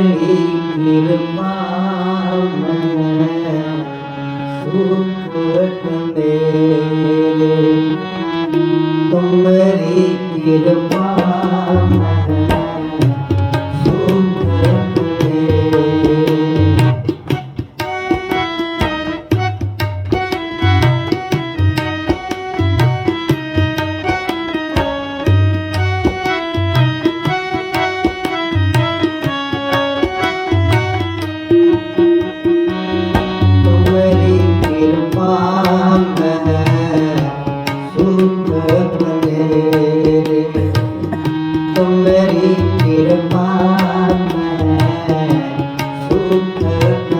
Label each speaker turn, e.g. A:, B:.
A: തിരുമാ Thank you.